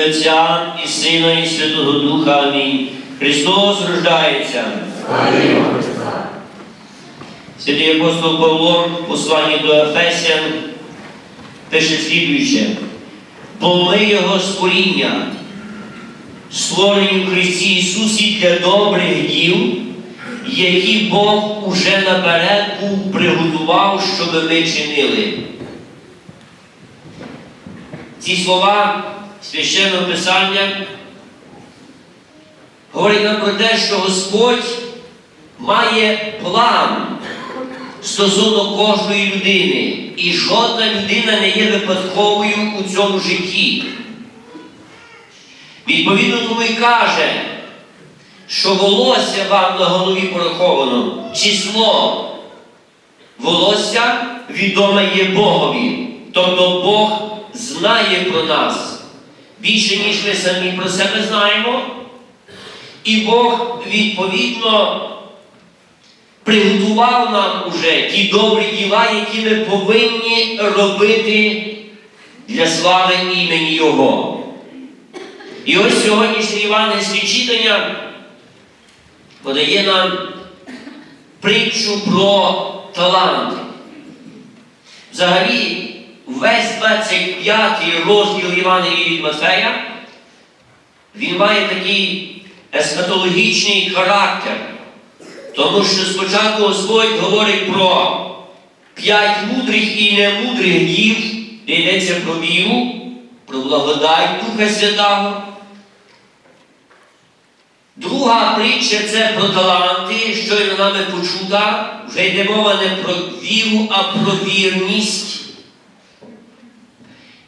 Отця і Сина, і Святого Духа. Амінь. Христос рождається. Святий апостол Павло посланні до Ефесян пише слідуюче. Ми Його створіння, створені в Христі Ісусі для добрих діл, які Бог уже наперед був приготував, щоб ми чинили. Ці слова священного Писання говорять нам про те, що Господь має план стосовно кожної людини. І жодна людина не є випадковою у цьому житті. Відповідно тому і каже, що волосся вам на голові пораховано, число волосся відоме є Богові. Тобто Бог знає про нас більше, ніж ми самі про себе знаємо. І Бог відповідно приготував нам уже ті добрі діла, які ми повинні робити для слави імені Його. І ось сьогоднішнє Івангельське читання подає нам притчу про таланти. Взагалі, весь 25 розділ Євангелії від Матфея, він має такий есхатологічний характер. Тому що спочатку Господь говорить про п'ять мудрих і немудрих дів, де йдеться про віру, про благодать Духа Святого. Друга притча це про таланти, що й нами почута. Вже йде мова не про віру, а про вірність.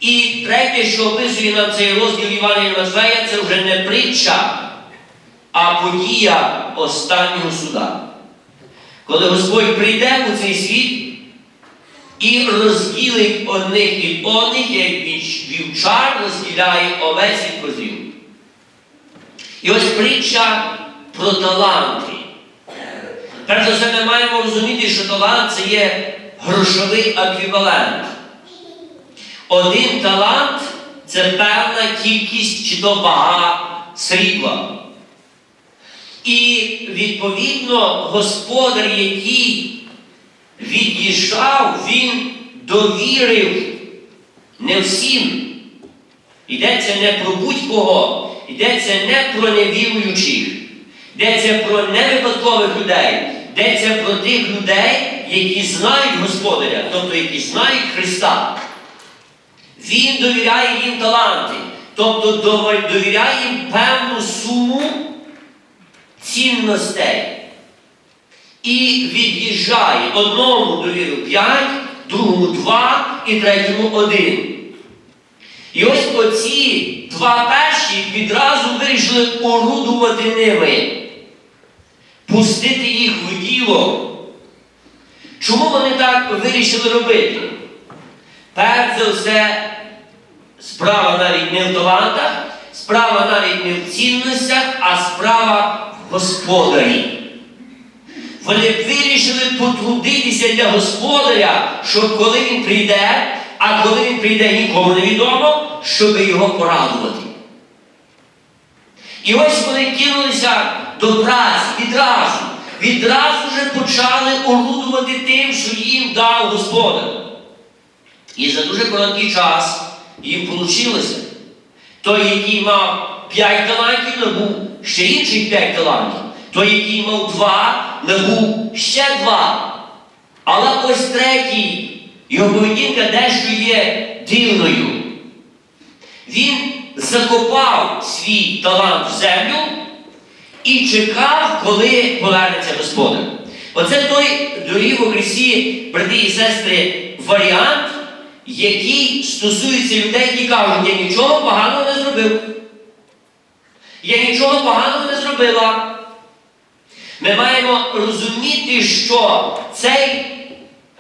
І третє, що описує нам цей розділ Івана Матфея, це вже не притча, а подія останнього суда. Коли Господь прийде у цей світ і розділить одних від одних, як вівчар розділяє овець від козів. І ось притча про таланти. Перш за все, ми маємо розуміти, що талант це є грошовий еквівалент. Один талант це певна кількість чи то вага срібла. І відповідно господар, який від'їжджав, він довірив не всім. Йдеться не про будь-кого, йдеться не про невіруючих, йдеться про невипадкових людей, йдеться про тих людей, які знають Господаря, тобто які знають Христа. Він довіряє їм таланти, тобто довіряє їм певну суму цінностей. І від'їжджає одному довірив п'ять, другому два і третьому один. І ось оці два перші відразу вирішили орудувати ними, пустити їх в діло. Чому вони так вирішили робити? Перш за все, справа навіть не в талантах, справа навіть не в цінностях, а справа в господарі. Вони вирішили потрудитися для господаря, щоб коли він прийде, а коли він прийде, нікому не відомо, щоб його порадувати. І ось вони кинулися до праці відразу. Відразу вже почали орудувати тим, що їм дав Господар. І за дуже короткий час їм вийшло. Той, який мав п'ять талантів, набув ще інших п'ять талантів. Той, який мав два, набув ще два. Але ось третій, його поведінка дещо є дивною. Він закопав свій талант в землю і чекав, коли повернеться Господар. Оце той, дорогі у Христі, брати і сестри, варіант, який стосується людей, які кажуть, я нічого поганого не зробив. Я нічого поганого не зробила. Ми маємо розуміти, що цей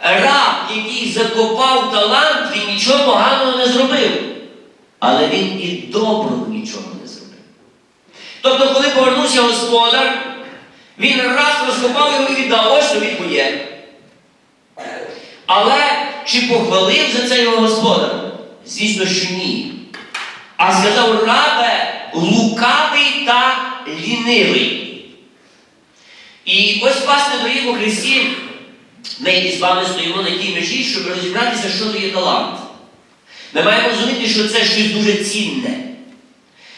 раб, який закопав талант, він нічого поганого не зробив. Але він і доброго нічого не зробив. Тобто, коли повернувся господар, він раз розкопав його і віддав, ось тобі твоє. Але чи похвалив за це його господар? Звісно, що ні. а сказав рабе лукавий та лінивий. І ось, власне, дорогі у Христі, ми із вами стоїмо на тій межі, щоб розібратися, що то є талант. Ми маємо розуміти, що це щось дуже цінне.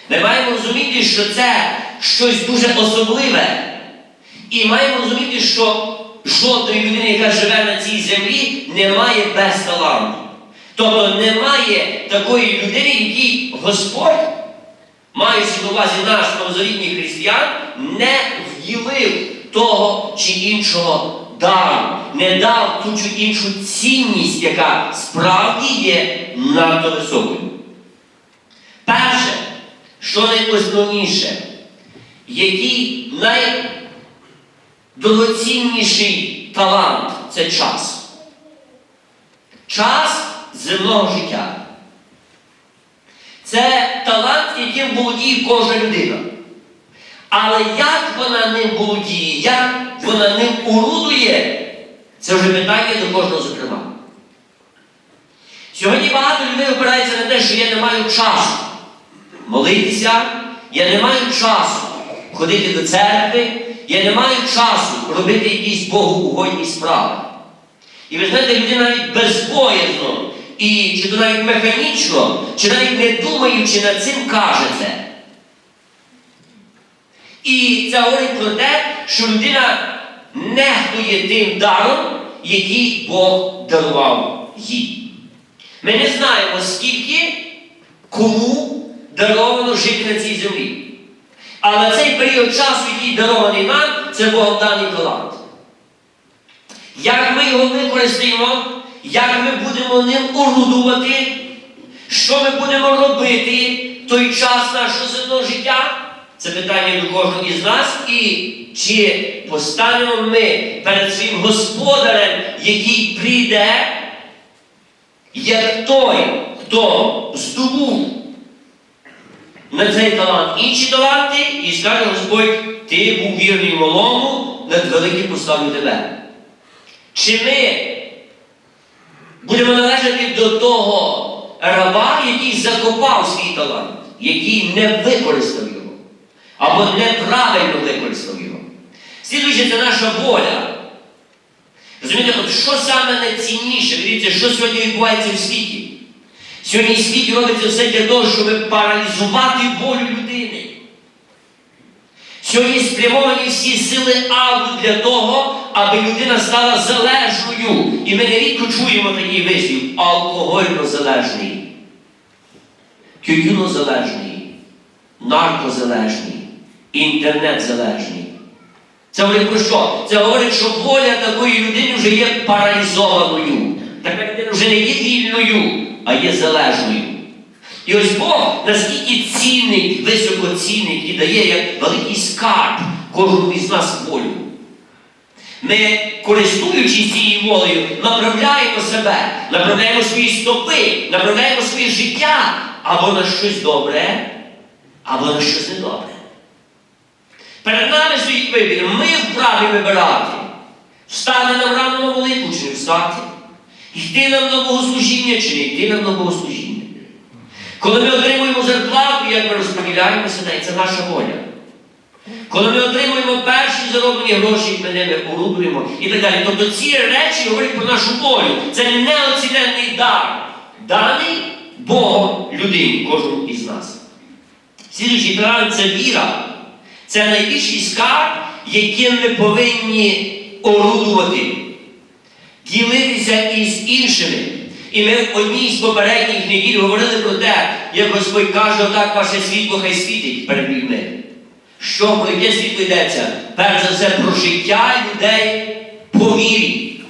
Ми маємо розуміти, що це щось дуже особливе. І маємо розуміти, що жодної людини, яка живе на цій землі, немає без таланту. Тобто немає такої людини, якій Господь, маючи на увазі наш новозавітній християн, не вділив того чи іншого дару, не дав ту чи іншу цінність, яка справді є надто високою. Перше, що найосновніше, який найдорогоцінніший талант це час. Час земного життя. Це талант, яким володіє кожна людина. Але як вона ним володіє, як вона ним урудує, це вже питання до кожного зокрема. Сьогодні багато людей опирається на те, що я не маю часу молитися, я не маю часу ходити до церкви, я не маю часу робити якісь богоугодні справи. І ви знаєте, людина навіть безбоязно, і чи то навіть механічно, чи навіть не думаючи над цим каже це. І це говорить про те, що людина нехтує тим даром, який Бог дарував їй. Ми не знаємо, скільки кому даровано жити на цій землі. Але цей період часу, який дарований нам, це Богом даний талант. Як ми його використаємо, як ми будемо ним орудувати, що ми будемо робити той час нашого земного життя, це питання до кожного із нас. І чи постанемо ми перед своїм господарем, який прийде, як той, хто здобув на цей талант інші таланти, і скаже Господь, ти був вірний малому, над великим поставлю тебе. Чи ми будемо належати до того раба, який закопав свій талант, який не використав його, або неправильно використав його? Слідуючи, це наша воля. Розумієте, от що саме найцінніше? Дивіться, що сьогодні відбувається в світі? Сьогодні в світі робиться все для того, щоб паралізувати волю людини. Сьогодні спрямовані всі сили авду для того, аби людина стала залежною. І ми нерідко чуємо такий вислів алкогольно залежний, тютюно залежний, наркозалежний, інтернет залежний. Це говорить про що? Це говорить, що воля такої людини вже є паралізованою. Така людина вже не є вільною, а є залежною. І ось Бог наскільки цінить, високо цінить і дає як великий скарб кожному із нас волю. Ми, користуючись цією волею, направляємо себе, направляємо свої стопи, направляємо своє життя або на щось добре, або на щось недобре. Перед нами стоїть вибір. Ми вправі вибирати. Встати нам рано на молитву чи не встати. Йти нам на богослужіння чи не йти нам на богослужіння. Коли ми отримуємо зарплату, як ми розподіляємося нею, це наша воля. Коли ми отримуємо перші зароблені гроші, ми ними орудуємо і так далі. Тобто ці речі говорять про нашу волю. Це неоціненний дар, даний Богом людині, кожному із нас. Слідуючий талант це віра. Це найбільший скарб, яким ми повинні орудувати, ділитися із іншими. І ми в одній з попередніх неділь говорили про те, як Господь каже, отак ваше світло хай світить перед людьми. Що про яке світло йдеться? Перш за все про життя людей по вірі.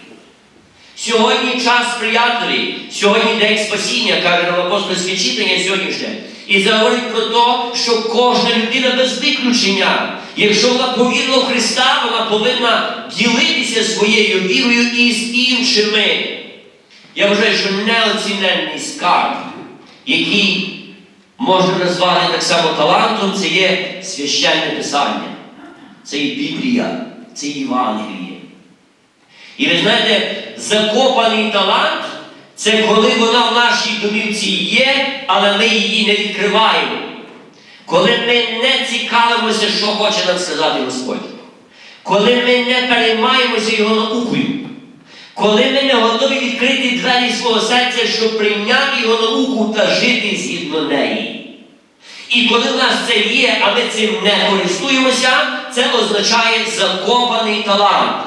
Сьогодні час сприятливий, сьогодні день спасіння, каже нам апостольське читання сьогоднішнє. І це говорить про те, що кожна людина без виключення, якщо вона повірила в Христа, вона повинна ділитися своєю вірою із іншими. Я вважаю, що неоціненний скарб, який можна назвати так само талантом, це є священне писання, це є Біблія, це є Євангеліє. І ви знаєте, закопаний талант Це коли вона в нашій домівці є, але ми її не відкриваємо. Коли ми не цікавимося, що хоче нам сказати Господь. Коли ми не переймаємося Його наукою. Коли ми не готові відкрити двері свого серця, щоб прийняти його науку та жити згідно неї. І коли в нас це є, а ми цим не користуємося, це означає закопаний талант.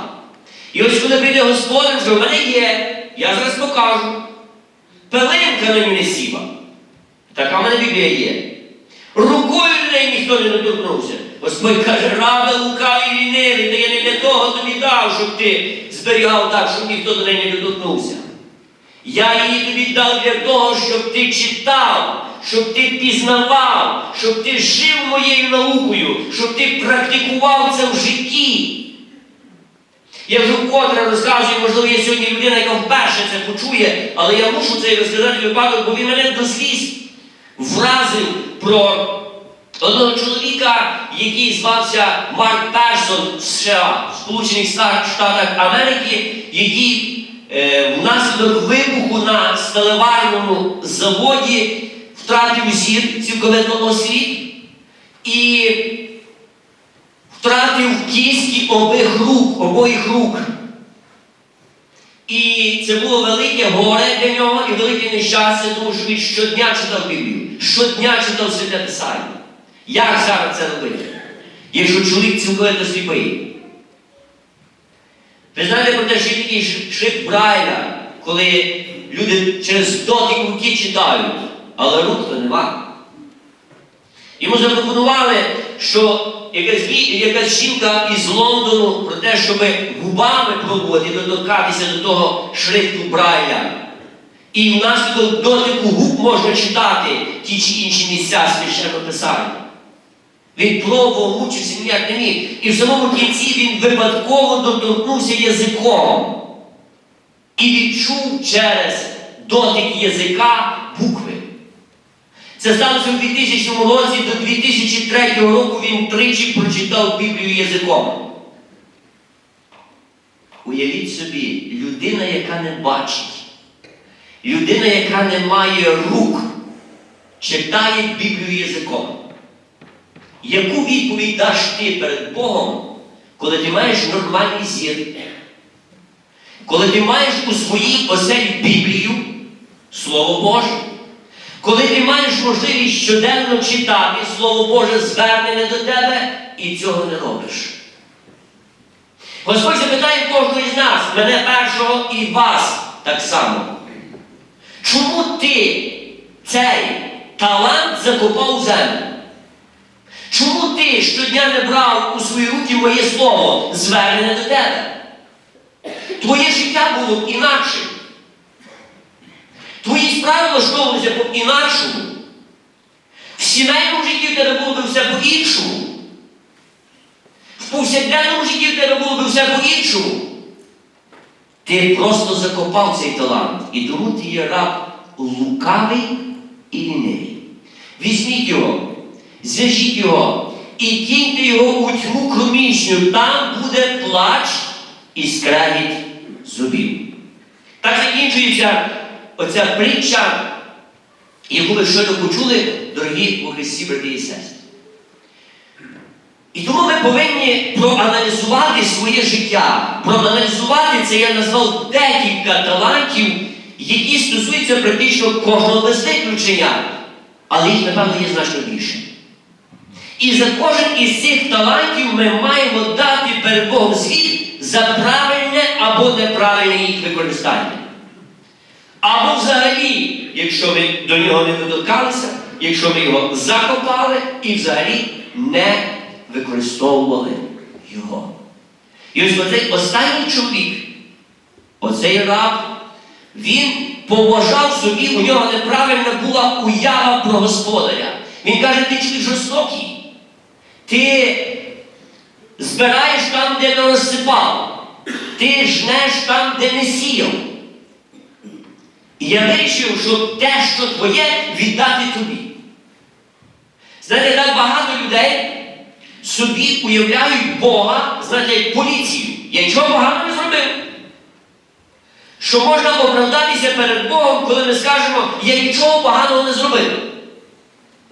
І ось коли прийде Господь, що в мене є, я зараз покажу. Пилинка на ній не сіла. Така в мене Біблія є. Рукою до неї ніхто не доторкнувся. Господь каже, рада лукаві і ліниві, та я не для того тобі дав, щоб ти зберігав так, щоб ніхто до неї не доторкнувся. Я її тобі дав для того, щоб ти читав, щоб ти пізнавав, щоб ти жив моєю наукою, щоб ти практикував це в житті. Я вже вкотре розказую, можливо, є сьогодні людина, яка вперше це почує, але я мушу це розказати випадок, бо він мене до сліз вразив про одного чоловіка, який звався Марк Персон в США, в Сполучених Штатах Америки, який е, внаслідок вибуху на сталеварному заводі втратив зір цілковито осліп і втратив кістки обох рук, обоїх рук. І це було велике горе для нього і велике нещастя, тому що він щодня читав Біблію, щодня читав Святе Писання. Як зараз це робити? Якщо чоловік цілковито сліпий? Ви знаєте про те, що є такий шрифт Брайля, коли люди через дотик руки читають, але рук то нема. Йому запропонували, що якась, якась жінка із Лондону про те, щоб губами пробувати доторкатися до того шрифту Брайля. І внаслідок дотику губ можна читати ті чи інші місця священного писання. Він пробував, мучився, ніяк не міг. І в самому кінці він випадково доторкнувся язиком і відчув через дотик язика букви. Це сталося у 2000 році, до 2003 року він тричі прочитав Біблію язиком. Уявіть собі, людина, яка не бачить, людина, яка не має рук, читає Біблію язиком. Яку відповідь даш ти перед Богом, коли ти маєш нормальний зір? Коли ти маєш у своїй оселі Біблію, Слово Боже? Коли ти маєш можливість щоденно читати Слово Боже звернене до тебе і цього не робиш. Господь запитає кожного із нас, мене першого і вас так само. Чому ти цей талант закопав землю? Чому ти щодня не брав у свої руки моє слово, звернене до тебе? Твоє життя було б інакшим. Твої справи влаштовувалися б інакшому. В сімейному житті в тебе все по-іншому. В повсякденному житті в тебе все по-іншому. Ти просто закопав цей талант. І тому ти є раб лукавий і лінивий. Візьміть його, зв'яжіть його і киньте його у тьму кромішню. Там буде плач і скрегіт зубів. Так закінчується оця притча, яку ви щойно почули, дорогі у Христі, брати і сестри. І тому ми повинні проаналізувати своє життя. Проаналізувати це я назвав декілька талантів, які стосуються практично кожного без виключення, але їх, напевно, є значно більше. І за кожен із цих талантів ми маємо дати перед Богом звіт за правильне або неправильне їх використання. Або взагалі, якщо ми до нього не доторкалися, якщо ми його закопали і взагалі не використовували його. І ось оцей останній чоловік, оцей раб, він поважав собі, у нього неправильна була уява про господаря. Він каже, ти чоловік жорстокий. Ти збираєш там, де не розсипав. Ти жнеш там, де не сіяв. Я вирішив, що те, що твоє, віддати тобі. Знаєте, так багато людей собі уявляють Бога, знаєте, поліцію. Я нічого поганого не зробив. що можна оправдатися перед Богом, коли ми скажемо, я нічого поганого не зробив.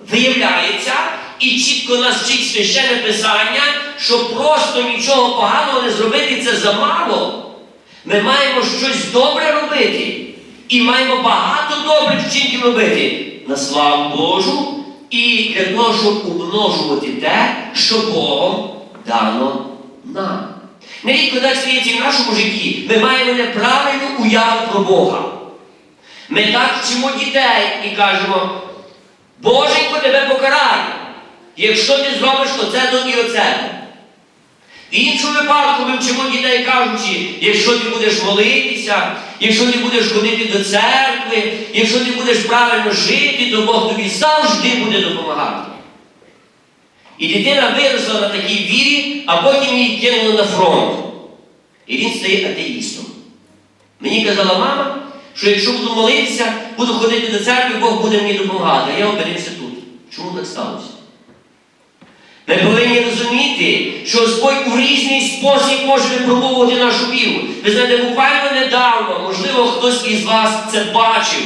Виявляється, і чітко нас вчить священне писання, що просто нічого поганого не зробити це замало. Ми маємо щось добре робити. І маємо багато добрих вчинків робити на славу Божу і для того, щоб умножувати те, що Богом дано нам. Нерідко так і в нашому житті. Ми маємо неправильну уяву про Бога. Ми так вчимо дітей і кажемо, Боженько тебе покарає, якщо ти зробиш оце то і оце. В іншому випадку ми вчимо дітей, кажучи, якщо ти будеш молитися, якщо ти будеш ходити до церкви, якщо ти будеш правильно жити, то Бог тобі завжди буде допомагати. І дитина виросла на такій вірі, а потім її кинули на фронт. І він стає атеїстом. Мені казала мама, що якщо буду молитися, буду ходити до церкви, Бог буде мені допомагати. А я опинився тут. Чому так сталося? Ми повинні розуміти, що Господь у різний спосіб може випробовувати нашу віру. Ви знаєте, буквально недавно, можливо, хтось із вас це бачив.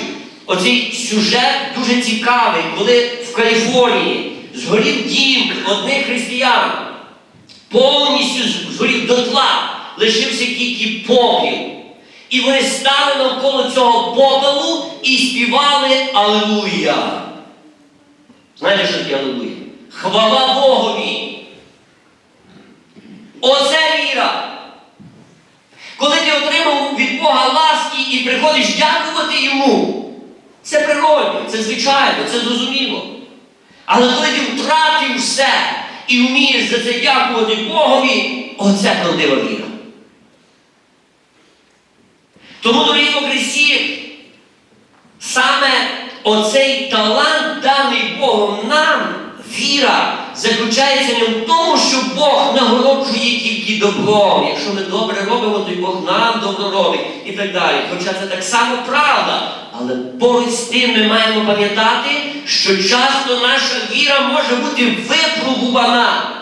Оцей сюжет дуже цікавий, коли в Каліфорнії згорів дім одних християн, повністю згорів дотла, лишився тільки попіл. І вони стали навколо цього попелу і співали Аллилуйя. Знаєте, що таке Аллилуйя? Хвала Богові. Оце віра. Коли ти отримав від Бога ласки і приходиш дякувати йому, це природно, це звичайно, це зрозуміло. Але коли ти втратив все і вмієш за це дякувати Богові, оце правдива віра. Тому, дорогі по Христі, саме оцей талант, даний Богом нам, віра, заключається не в тому, що Бог нагороджує тільки добром. Якщо ми добре робимо, то й Бог нам добро робить і так далі. Хоча це так само правда. Але поруч з тим ми маємо пам'ятати, що часто наша віра може бути випробувана.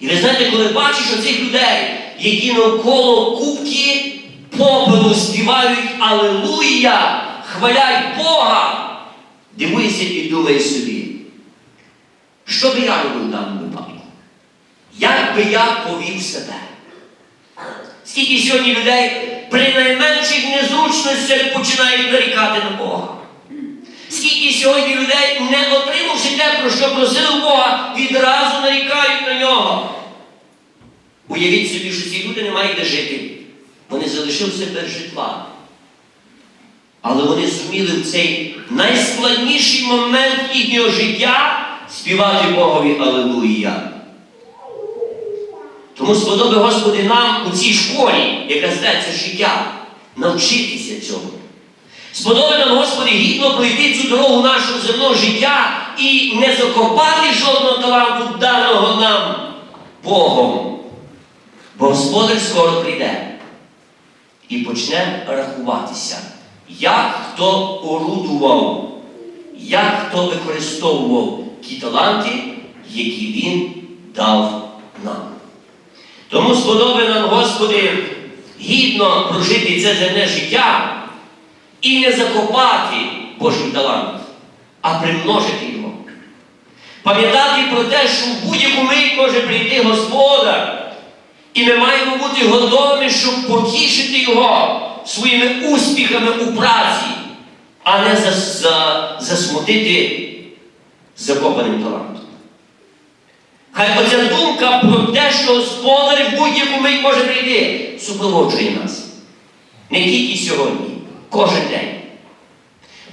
І ви знаєте, коли бачиш оцих людей, які навколо кубки попелу співають Алелуя, хвалять Бога, дивуйся і думай собі, що би я робив в даному випадку? Як би я повів себе? Скільки сьогодні людей при найменших незручностях починають нарікати на Бога? Скільки сьогодні людей, не отримавши те, про що просили Бога, відразу нарікають на нього. Уявіть собі, що ці люди не мають де жити. Вони залишилися без житла. Але вони зуміли в цей найскладніший момент їхнього життя співати Богові Аллилуйя. Тому сподоби Господи нам у цій школі, яка зветься життя, навчитися цьому. Сподоби нам, Господи, гідно пройти цю дорогу нашого земного життя і не закопати жодного таланту даного нам Богом. Бо Господар скоро прийде і почне рахуватися, як хто орудував, як хто використовував ті таланти, які Він дав нам. Тому сподоби нам, Господи, гідно прожити це земне життя і не закопати Божий талант, а примножити його. Пам'ятати про те, що в будь-яку мить може прийти Господар. І ми маємо бути готові, щоб потішити його своїми успіхами у праці, а не за, за, засмутити закопаним талантом. Хай оця думка про те, що Господар в будь-яку мить може прийти, супроводжує нас. Не тільки сьогодні, кожен день.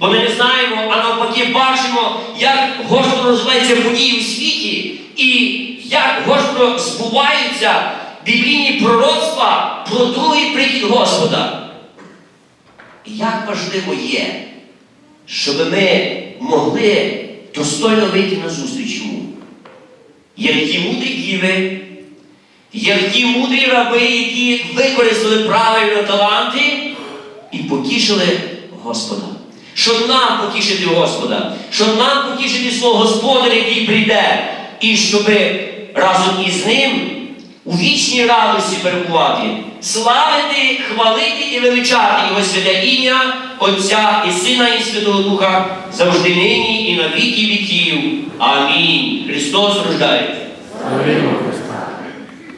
Бо ми не знаємо, а навпаки бачимо, як гостро розвиваються події у світі і як гостро збуваються біблійні пророцтва про другий прихід Господа. І як важливо є, щоб ми могли достойно вийти на зустріч йому. Як ті мудрі діви, як ті мудрі раби, які використали правильно таланти і потішили Господа. Щоб нам потішити Господа, щоб нам потішити свого Господа, який прийде, і щоб разом із ним у вічній радості перебувати, славити, хвалити і величати Його святе ім'я Отця і Сина і Святого Духа завжди нині і на віки віків. Амінь. Христос рождається. Амінь.